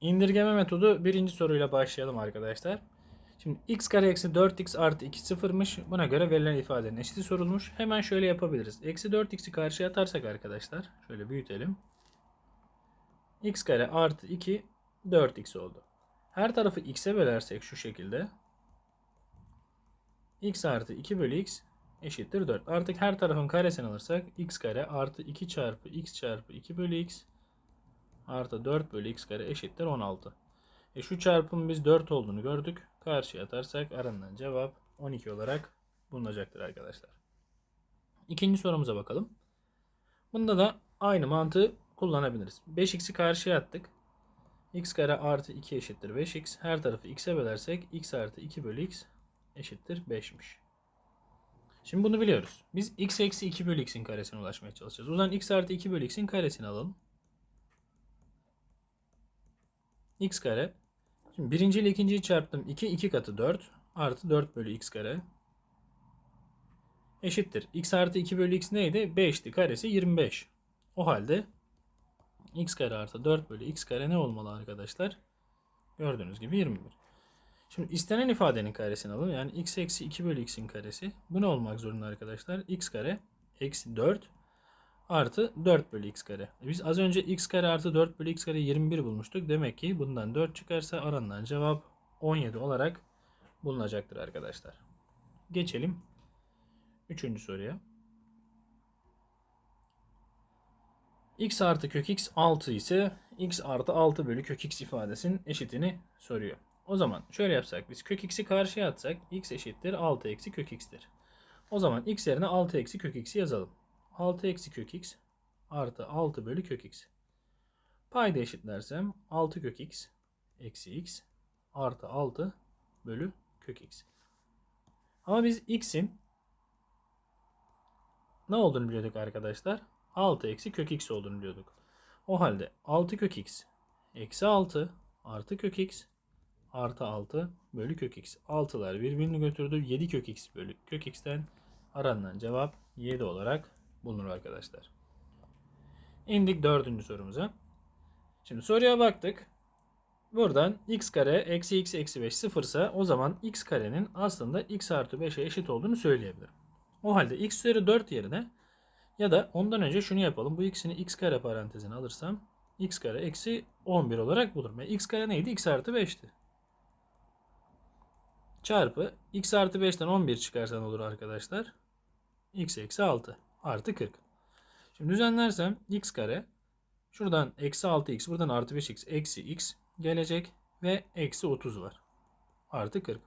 İndirgeme metodu birinci soruyla başlayalım arkadaşlar. Şimdi x kare eksi 4x artı 2 sıfırmış. Buna göre verilen ifadenin eşiti sorulmuş. Hemen şöyle yapabiliriz. Eksi 4x'i karşıya atarsak arkadaşlar. Şöyle büyütelim. x kare artı 2 4x oldu. Her tarafı x'e bölersek şu şekilde. x artı 2 bölü x eşittir 4. Artık her tarafın karesini alırsak x kare artı 2 çarpı x çarpı 2 bölü x artı 4 bölü x kare eşittir 16. E şu çarpımın biz 4 olduğunu gördük. Karşıya atarsak aranılan cevap 12 olarak bulunacaktır arkadaşlar. İkinci sorumuza bakalım. Bunda da aynı mantığı kullanabiliriz. 5x'i karşıya attık. x kare artı 2 eşittir 5x. Her tarafı x'e bölersek x artı 2 bölü x eşittir 5'miş. Şimdi bunu biliyoruz. Biz x eksi 2 bölü x'in karesine ulaşmaya çalışacağız. O zaman x artı 2 bölü x'in karesini alalım. X kare. Şimdi birinci ile ikinciyi çarptım. 2, 2 katı 4 artı 4 bölü x kare. Eşittir. x artı 2 bölü x neydi? 5'ti. Karesi 25. O halde x kare artı 4 bölü x kare ne olmalı arkadaşlar? Gördüğünüz gibi 21. Şimdi istenen ifadenin karesini alalım. Yani x eksi 2 bölü x'in karesi. Bu ne olmak zorunda arkadaşlar? x kare eksi 4 artı 4 bölü x kare. Biz az önce x kare artı 4 bölü x kare 21 bulmuştuk. Demek ki bundan 4 çıkarsa aranılan cevap 17 olarak bulunacaktır arkadaşlar. Geçelim 3. soruya. x artı kök x 6 ise x artı 6 bölü kök x ifadesinin eşitini soruyor. O zaman şöyle yapsak biz kök x'i karşıya atsak x eşittir 6 eksi kök x'tir. O zaman x yerine 6 eksi kök x'i yazalım. 6 eksi kök x artı 6 bölü kök x. Payda eşitlersem 6 kök x eksi x artı 6 bölü kök x. Ama biz x'in ne olduğunu biliyorduk arkadaşlar. 6 eksi kök x olduğunu biliyorduk. O halde 6 kök x eksi 6 artı kök x artı 6 bölü kök x. 6'lar birbirini götürdü. 7 kök x bölü kök x'ten aranılan cevap 7 olarak bulunur arkadaşlar. İndik dördüncü sorumuza. Şimdi soruya baktık. Buradan x kare eksi x eksi 5 sıfırsa o zaman x karenin aslında x artı 5'e eşit olduğunu söyleyebilirim. O halde x üzeri 4 yerine ya da ondan önce şunu yapalım. Bu x'ini x kare parantezine alırsam x kare eksi 11 olarak bulurum. Yani x kare neydi? x artı 5'ti. Çarpı x artı 5'ten 11 çıkarsan olur arkadaşlar. x eksi 6 artı 40. Şimdi düzenlersem x kare şuradan eksi 6x buradan artı 5x eksi x gelecek ve eksi 30 var. Artı 40.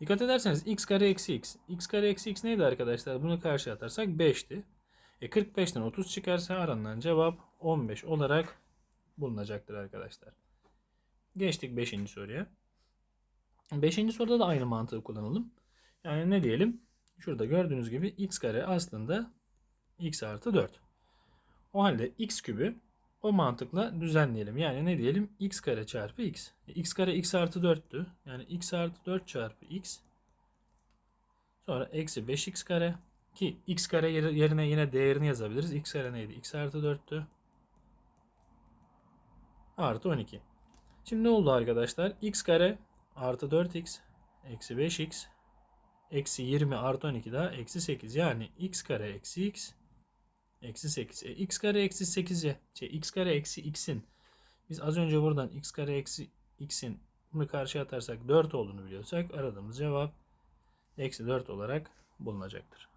Dikkat ederseniz x kare eksi x. x kare eksi x neydi arkadaşlar? Bunu karşıya atarsak 5'ti. E 45'ten 30 çıkarsa aranılan cevap 15 olarak bulunacaktır arkadaşlar. Geçtik 5. soruya. 5. soruda da aynı mantığı kullanalım. Yani ne diyelim? Şurada gördüğünüz gibi x kare aslında x artı 4. O halde x kübü o mantıkla düzenleyelim. Yani ne diyelim? x kare çarpı x. E, x kare x artı 4'tü. Yani x artı 4 çarpı x. Sonra eksi 5x kare. Ki x kare yerine yine değerini yazabiliriz. x kare neydi? x artı 4'tü. Artı 12. Şimdi ne oldu arkadaşlar? x kare artı 4x eksi 5x eksi 20 artı 12 daha eksi 8. Yani x kare eksi x eksi 8. E, x kare eksi 8'e şey, x kare eksi x'in biz az önce buradan x kare eksi x'in bunu karşıya atarsak 4 olduğunu biliyorsak aradığımız cevap eksi 4 olarak bulunacaktır.